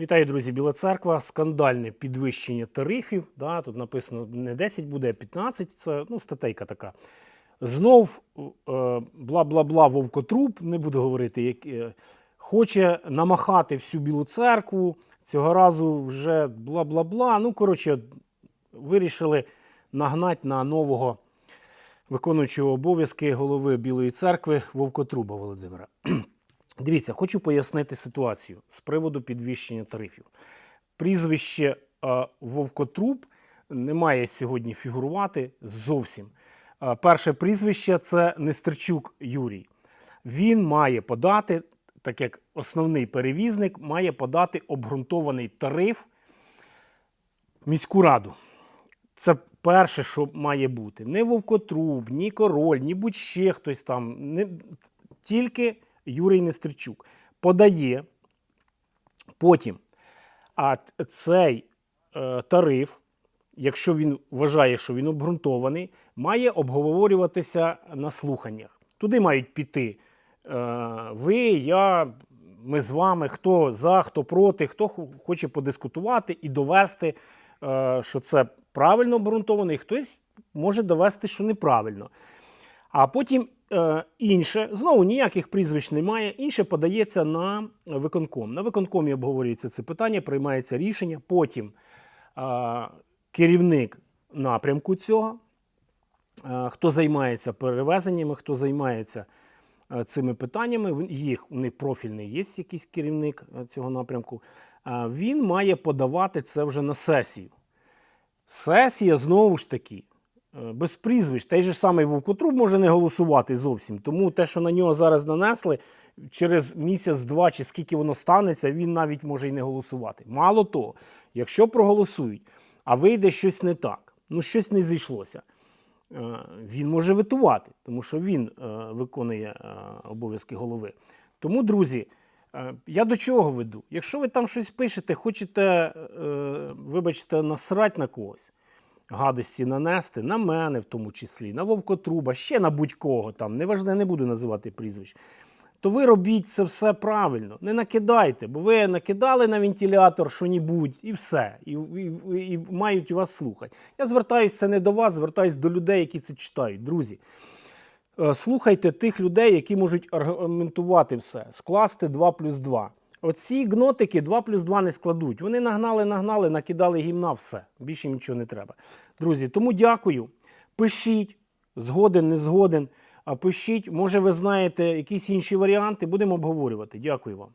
Вітаю, друзі, Біла Церква. Скандальне підвищення тарифів. Да, тут написано не 10 буде, а 15. Це ну, статейка така. Знов е, бла-бла-бла вовкотруб, не буду говорити, як, е, хоче намахати всю Білу церкву. Цього разу вже бла-бла-бла. Ну, коротше, вирішили нагнати на нового виконуючого обов'язки голови Білої церкви Вовкотруба Володимира. Дивіться, хочу пояснити ситуацію з приводу підвищення тарифів. Прізвище Вовкотруб не має сьогодні фігурувати зовсім. Перше прізвище це Нестерчук Юрій. Він має подати, так як основний перевізник, має подати обґрунтований тариф міську раду. Це перше, що має бути. Не Вовкотруб, ні король, ні будь-ще хтось там. Не... Тільки Юрій Нестерчук подає. Потім а цей е, тариф, якщо він вважає, що він обґрунтований, має обговорюватися на слуханнях. Туди мають піти е, ви, я, ми з вами, хто за, хто проти, хто хоче подискутувати і довести, е, що це правильно обґрунтовано, і хтось може довести, що неправильно. А потім інше, знову ніяких прізвищ немає, інше подається на виконком. На виконкомі обговорюється це питання, приймається рішення. Потім е, керівник напрямку цього, е, хто займається перевезеннями, хто займається е, цими питаннями, їх у них профільний є якийсь керівник е, цього напрямку. е, Він має подавати це вже на сесію. Сесія знову ж таки е, без прізвищ. Той же самий Вовкотруб може не голосувати зовсім. Тому те, що на нього зараз нанесли, через місяць-два чи скільки воно станеться, він навіть може і не голосувати. Мало того, якщо проголосують, а вийде щось не так, ну щось не зійшлося. е, Він може витувати, тому що він е, виконує е, обов'язки голови. Тому, друзі, е, я до чого веду? Якщо ви там щось пишете, хочете, е, вибачте, насрать на когось, гадості нанести, на мене в тому числі, на Вовкотруба, ще на будь-кого там, неважне, не буду називати прізвищ, то ви робіть це все правильно. Не накидайте, бо ви накидали на вентилятор що-нібудь і все. І, і, і мають вас слухати. Я звертаюся це не до вас, звертаюся до людей, які це читають. Друзі, е, слухайте тих людей, які можуть аргументувати все, скласти 2 плюс 2. Оці гнотики 2 плюс 2 не складуть. Вони нагнали, нагнали, накидали гімна, все. Більше нічого не треба. Друзі, тому дякую. Пишіть, згоден, не згоден. Пишіть, може, ви знаєте якісь інші варіанти, будемо обговорювати. Дякую вам.